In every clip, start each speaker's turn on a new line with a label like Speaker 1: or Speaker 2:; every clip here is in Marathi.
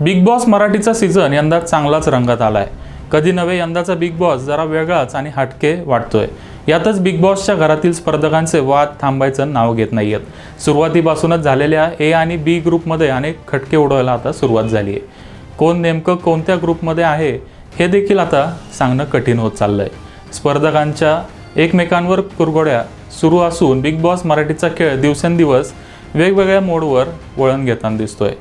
Speaker 1: बिग बॉस मराठीचा सीझन यंदा चांगलाच रंगात आलाय. कधी नव्हे यंदाचा बिग बॉस जरा वेगळाच आणि हटके वाटतोय. यातच बिग बॉसच्या घरातील स्पर्धकांचे वाद थांबायचं नाव घेत नाहीयेत. सुरुवातीपासूनच झालेल्या ए आणि बी ग्रुपमध्ये अनेक खटके उडवायला आता सुरुवात झाली आहे कोण नेमकं कोणत्या ग्रुपमध्ये आहे हे देखील आता सांगणं कठीण होत चाललंय. स्पर्धकांच्या एकमेकांवर कुरघोड्या सुरू असून बिग बॉस मराठीचा खेळ दिवसेंदिवस वेगवेगळ्या मोडवर वळण घेताना दिसतोय.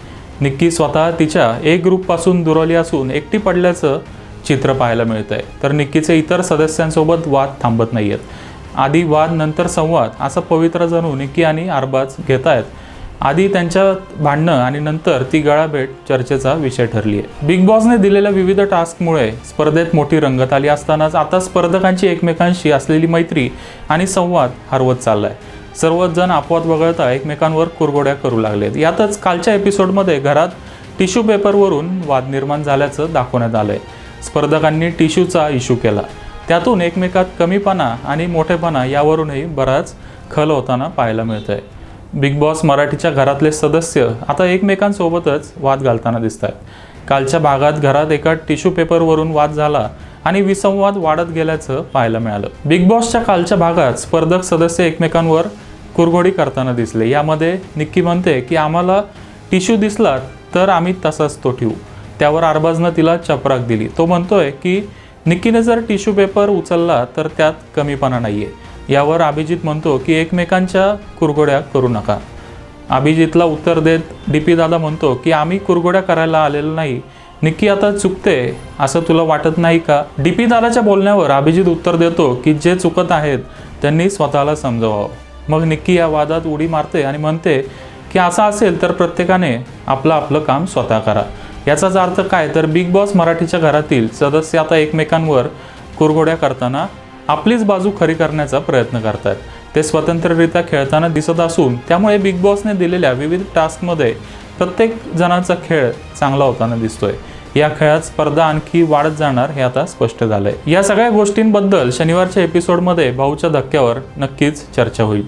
Speaker 1: निक्की स्वतः तिच्या एक ग्रुपपासून दुरावली असून एकटी पडल्याचं चित्र पाहायला मिळतंय. तर निक्कीचे इतर सदस्यांसोबत वाद थांबत नाही आहेत आधी वाद नंतर संवाद असा पवित्र जणू निक्की आणि अरबाज घेत आहेत आधी त्यांच्या भांडणं आणि नंतर ती गळाभेट चर्चेचा विषय ठरली आहे बिग बॉसने दिलेल्या विविध टास्कमुळे स्पर्धेत मोठी रंगत आली असतानाच आता स्पर्धकांची एकमेकांशी असलेली मैत्री आणि संवाद हरवत चाललाय. सर्वच जण अपवाद वगळता एकमेकांवर कुरगोड्या करू लागलेत. यातच कालच्या एपिसोडमध्ये घरात टिश्यू पेपरवरून वाद निर्माण झाल्याचं दाखवण्यात आलंय. स्पर्धकांनी टिश्यूचा इश्यू केला. त्यातून एकमेकात कमीपणा आणि मोठेपणा यावरूनही बराच खल होताना पाहायला मिळतंय. बिग बॉस मराठीच्या घरातले सदस्य आता एकमेकांसोबतच वाद घालताना दिसत आहेत कालच्या भागात घरात एका टिश्यू पेपरवरून वाद झाला आणि विसंवाद वाढत गेल्याचं पाहायला मिळालं. बिग बॉसच्या कालच्या भागात स्पर्धक सदस्य एकमेकांवर कुरघोडी करताना दिसले. यामध्ये निक्की म्हणते की आम्हाला टिश्यू दिसला तर आम्ही तसाच तो ठेवू. त्यावर अरबाजनं तिला चपराक दिली. तो म्हणतोय की निक्कीने जर टिश्यू पेपर उचलला तर त्यात कमीपणा नाही आहे यावर अभिजित म्हणतो की एकमेकांच्या कुरघोड्या करू नका. अभिजितला उत्तर देत डी पी दादा म्हणतो की आम्ही कुरघोड्या करायला आलेलो नाही. निक्की आता चुकते. असं तुला वाटत नाही का? डी पी दादाच्या बोलण्यावर अभिजित उत्तर देतो की जे चुकत आहेत त्यांनी स्वतःला समजवावं. मग निक्की या वादात उडी मारते आणि म्हणते की असं असेल तर प्रत्येकाने आपलं आपलं काम स्वतः करा. याचाच अर्थ काय? तर बिग बॉस मराठीच्या घरातील सदस्य आता एकमेकांवर कुरघोड्या करताना आपलीच बाजू खरी करण्याचा प्रयत्न करतात. ते स्वतंत्ररित्या खेळताना दिसत असून त्यामुळे बिग बॉसने दिलेल्या विविध टास्कमध्ये प्रत्येक जणांचा खेळ चांगला होताना दिसतोय. या खेळात स्पर्धा आणखी वाढत जाणार हे आता स्पष्ट झालंय. या सगळ्या गोष्टींबद्दल शनिवारच्या एपिसोडमध्ये भाऊच्या धक्क्यावर नक्कीच चर्चा होईल.